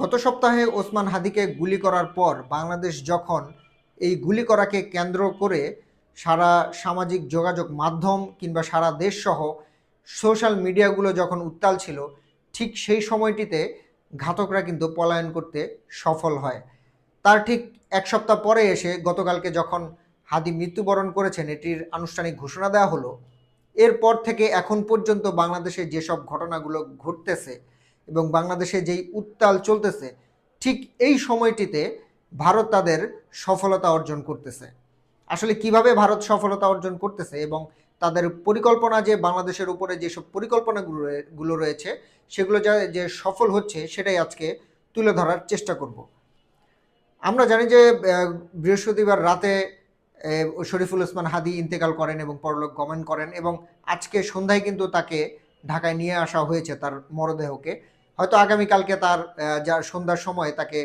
গত সপ্তাহে ওসমান হাদিকে গুলি করার পর বাংলাদেশ যখন এই গুলি করাকে কেন্দ্র করে সারা সামাজিক যোগাযোগ মাধ্যম কিংবা সারা দেশসহ সোশ্যাল মিডিয়াগুলো যখন উত্তাল ছিল, ঠিক সেই সময়টিতে ঘাতকরা কিন্তু পলায়ন করতে সফল হয়। তার ঠিক এক সপ্তাহ পরে এসে গতকালকে যখন হাদি মৃত্যুবরণ করেছেন, এটির আনুষ্ঠানিক ঘোষণা দেওয়া হলো। এরপর থেকে এখন পর্যন্ত বাংলাদেশে যেসব ঘটনাগুলো ঘটতেছে এবং বাংলাদেশে যেই উত্তাল চলতেছে, ঠিক এই সময়টিতে ভারত তাদের সফলতা অর্জন করতেছে। আসলে কীভাবে ভারত সফলতা অর্জন করতেছে এবং তাদের পরিকল্পনা যে বাংলাদেশের উপরে যেসব পরিকল্পনাগুলো গুলো রয়েছে, সেগুলো যা, যে সফল হচ্ছে সেটাই আজকে তুলে ধরার চেষ্টা করব। আমরা জানি যে বৃহস্পতিবার রাতে শরীফুল ওসমান হাদি ইন্তেকাল করেন এবং পরলোক গমন করেন এবং আজকে সন্ধ্যায় কিন্তু তাকে ঢাকায় নিয়ে আসা হয়েছে তার মরদেহকে। হয়তো আগামীকালকে তার যা সন্ধ্যার সময় তাকে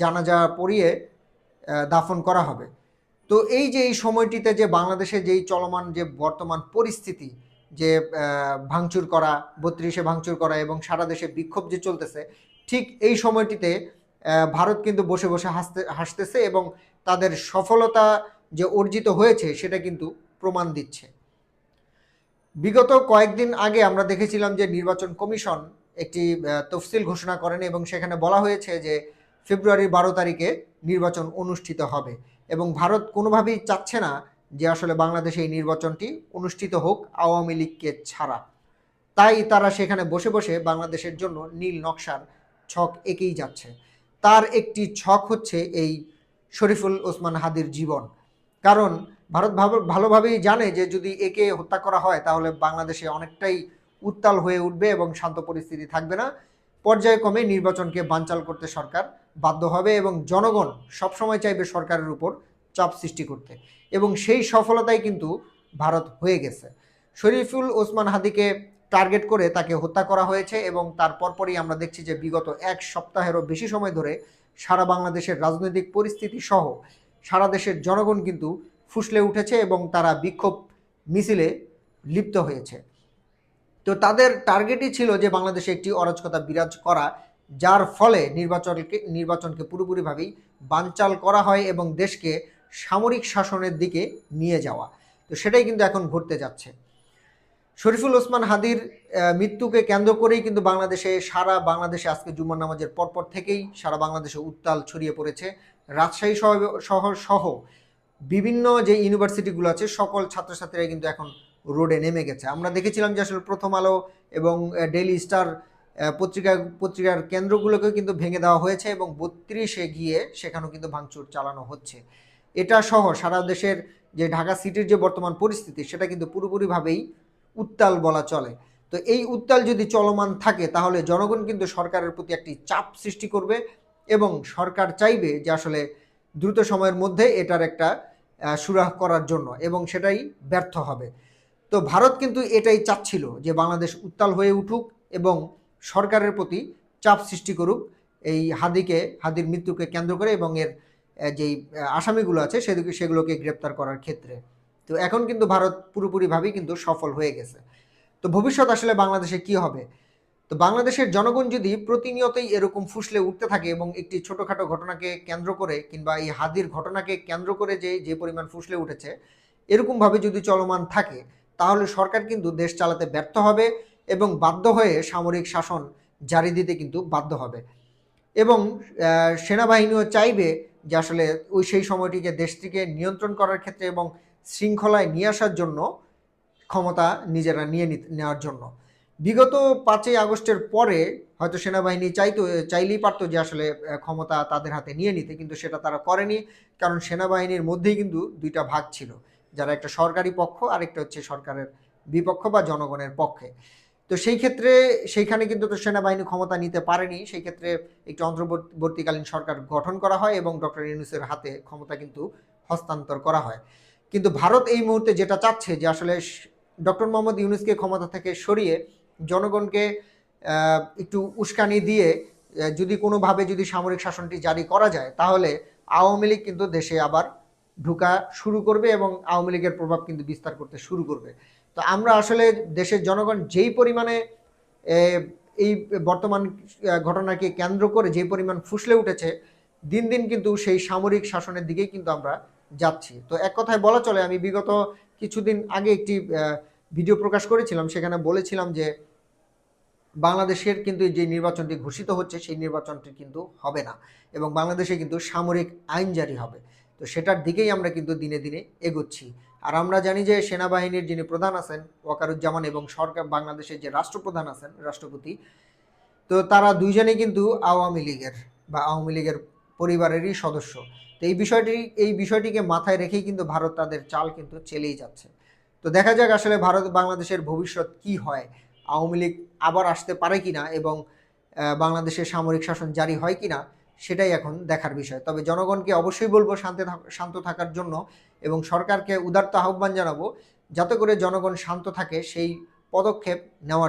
জানাজা পড়িয়ে দাফন করা হবে। তো এই যে এই সময়টিতে যে বাংলাদেশে যেই চলমান যে বর্তমান পরিস্থিতি, যে ভাঙচুর করা, বত্রিশে ভাঙচুর করা এবং সারা দেশে বিক্ষোভ যে চলতেছে, ঠিক এই সময়টিতে ভারত কিন্তু বসে বসে হাসতে, হাসতেছে এবং তাদের সফলতা যে অর্জিত হয়েছে সেটা কিন্তু প্রমাণ দিচ্ছে। বিগত কয়েকদিন আগে আমরা দেখেছিলাম যে নির্বাচন কমিশন একটি তফসিল ঘোষণা করেন এবং সেখানে বলা হয়েছে যে ফেব্রুয়ারির বারো তারিখে নির্বাচন অনুষ্ঠিত হবে। এবং ভারত কোনোভাবেই চাচ্ছে না যে আসলে বাংলাদেশে এই নির্বাচনটি অনুষ্ঠিত হোক আওয়ামী লীগকে ছাড়া। তাই তারা সেখানে বসে বসে বাংলাদেশের জন্য নীল নকশার ছক এঁকেই যাচ্ছে। তার একটি ছক হচ্ছে এই শরীফুল ওসমান হাদির জীবন। কারণ ভারত ভাব- ভালোভাবেই জানে যে যদি একে হত্যা করা হয় তাহলে বাংলাদেশে অনেকটাই উত্তাল হয়ে উঠবে এবং শান্ত পরিস্থিতি থাকবে না। পর্যায়ক্রমে নির্বাচনকে বানচাল করতে সরকার বাধ্য হবে এবং জনগণ সবসময় চাইবে সরকারের উপর চাপ সৃষ্টি করতে। এবং সেই সফলতাই কিন্তু ভারত হয়ে গেছে। শরীফুল ওসমান হাদিকে টার্গেট করে তাকে হত্যা করা হয়েছে এবং তার পরপরই আমরা দেখছি যে বিগত এক সপ্তাহেরও বেশি সময় ধরে সারা বাংলাদেশের রাজনৈতিক পরিস্থিতি সহ সারা দেশের জনগণ কিন্তু ফুসলে উঠেছে এবং তারা বিক্ষোভ মিছিলে লিপ্ত হয়েছে। তো তাদের টার্গেটই ছিল যে বাংলাদেশে একটি অরাজকতা বিরাজ করা, যার ফলে নির্বাচনকে নির্বাচনকে পুরোপুরিভাবেই বানচাল করা হয় এবং দেশকে সামরিক শাসনের দিকে নিয়ে যাওয়া। তো সেটাই কিন্তু এখন ঘটতে যাচ্ছে। শরীফুল ওসমান হাদির মৃত্যুকে কেন্দ্র করেই কিন্তু বাংলাদেশে সারা বাংলাদেশে আজকে জুম্মার নামাজের পরপর থেকেই সারা বাংলাদেশে উত্তাল ছড়িয়ে পড়েছে। রাজশাহী শহর সহ বিভিন্ন যে ইউনিভার্সিটিগুলো আছে, সকল ছাত্রছাত্রীরা কিন্তু এখন রোডে নেমে গেছে। আমরা দেখেছিলাম যে আসলে প্রথম আলো এবং ডেইলি স্টার পত্রিকা, পত্রিকার কেন্দ্রগুলোকেও কিন্তু ভেঙে দেওয়া হয়েছে এবং বত্রিশে গিয়ে সেখানেও কিন্তু ভাঙচুর চালানো হচ্ছে। এটা সহ সারা দেশের যে ঢাকা সিটির যে বর্তমান পরিস্থিতি, সেটা কিন্তু পুরোপুরিভাবেই উত্তাল বলা চলে। তো এই উত্তাল যদি চলমান থাকে, তাহলে জনগণ কিন্তু সরকারের প্রতি একটি চাপ সৃষ্টি করবে এবং সরকার চাইবে যে আসলে দ্রুত সময়ের মধ্যে এটার একটা সুরাহ করার জন্য এবং সেটাই ব্যর্থ হবে। তো ভারত কিন্তু এটাই চাচ্ছিল যে বাংলাদেশ উত্তাল হয়ে উঠুক এবং সরকারের প্রতি চাপ সৃষ্টি করুক। এই হাদিকে, হাদির মৃত্যুকে কেন্দ্র করে এবং এর যেই আসামিগুলো আছে সেদিকে, সেগুলোকে গ্রেপ্তার করার ক্ষেত্রে। তো এখন কিন্তু ভারত পুরোপুরিভাবেই কিন্তু সফল হয়ে গেছে। তো ভবিষ্যৎ আসলে বাংলাদেশে কি হবে? তো বাংলাদেশের জনগণ যদি প্রতিনিয়তই এরকম ফুসলে উঠতে থাকে এবং একটি ছোটোখাটো ঘটনাকে কেন্দ্র করে কিংবা এই হাদির ঘটনাকে কেন্দ্র করে যে যে পরিমাণ ফুসলে উঠেছে, এরকমভাবে যদি চলমান থাকে তাহলে সরকার কিন্তু দেশ চালাতে ব্যর্থ হবে এবং বাধ্য হয়ে সামরিক শাসন জারি দিতে কিন্তু বাধ্য হবে। এবং সেনাবাহিনীও চাইবে যে আসলে ওই সেই সময়টিকে দেশটিকে নিয়ন্ত্রণ করার ক্ষেত্রে এবং শৃঙ্খলায় নিয়ে আসার জন্য ক্ষমতা নিজেরা নিয়ে নেওয়ার জন্য। বিগত পাঁচই আগস্টের পরে হয়তো সেনাবাহিনী চাইতো, চাইলেই পারতো যে আসলে ক্ষমতা তাদের হাতে নিয়ে নিতে, কিন্তু সেটা তারা করেনি, কারণ সেনাবাহিনীর মধ্যেই কিন্তু দুইটা ভাগ ছিল। যারা একটা সরকারি পক্ষ, আরেকটা হচ্ছে সরকারের বিপক্ষ বা জনগণের পক্ষে। তো সেই ক্ষেত্রে সেইখানে কিন্তু তো সেনাবাহিনী ক্ষমতা নিতে পারেনি, সেই ক্ষেত্রে একটি অন্তর্বর্তীকালীন সরকার গঠন করা হয় এবং ডক্টর ইউনুসের হাতে ক্ষমতা কিন্তু হস্তান্তর করা হয়। কিন্তু ভারত এই মুহূর্তে যেটা চাচ্ছে যে আসলে ডক্টর মোহাম্মদ ইউনুসকে ক্ষমতা থেকে সরিয়ে জনগণকে একটু উস্কানি দিয়ে যদি কোনোভাবে যদি সামরিক শাসনটি জারি করা যায়, তাহলে আওয়ামী লীগ কিন্তু দেশে আবার ঢুকা শুরু করবে এবং আওয়ামী লীগের প্রভাব কিন্তু বিস্তার করতে শুরু করবে। তো আমরা আসলে দেশের জনগণ যেই পরিমাণে এই বর্তমান ঘটনাকে কেন্দ্র করে যে পরিমাণ ফুসলে উঠেছে, দিন দিন কিন্তু সেই সামরিক শাসনের দিকেই কিন্তু আমরা যাচ্ছি। তো এক কথায় বলা চলে, আমি বিগত কিছুদিন আগে একটি ভিডিও প্রকাশ করেছিলাম, সেখানে বলেছিলাম যে বাংলাদেশের কিন্তু যে নির্বাচনটি ঘোষিত হচ্ছে, সেই নির্বাচনটি কিন্তু হবে না এবং বাংলাদেশে কিন্তু সামরিক আইন জারি হবে। তো সেটার দিকেই আমরা কিন্তু দিনে দিনে এগোচ্ছি। আর আমরা জানি যে সেনাবাহিনীর যিনি প্রধান আছেন, ওয়াকারুজ্জামান এবং সরকার, বাংলাদেশের যে রাষ্ট্রপ্রধান আছেন, রাষ্ট্রপতি, তো তারা দুইজনেই কিন্তু আওয়ামী লীগের বা আওয়ামী লীগের পরিবারেরই সদস্য। তো এই বিষয়টি, এই বিষয়টিকে মাথায় রেখেই কিন্তু ভারত তাদের চাল কিন্তু চেলেই যাচ্ছে। তো দেখা যাক আসলে ভারত, বাংলাদেশের ভবিষ্যৎ কি হয়, আওয়ামী লীগ আবার আসতে পারে কিনা এবং বাংলাদেশের সামরিক শাসন জারি হয় কিনা। সেটাই এখন দেখার বিষয়। তবে জনগণকে অবশ্যই বলব শান্তি শান্ত থাকার জন্য এবং সরকারকে উদারতা আহ্বান জানাব যাতে করে জনগণ শান্ত থাকে সেই পদক্ষেপ নেওয়ার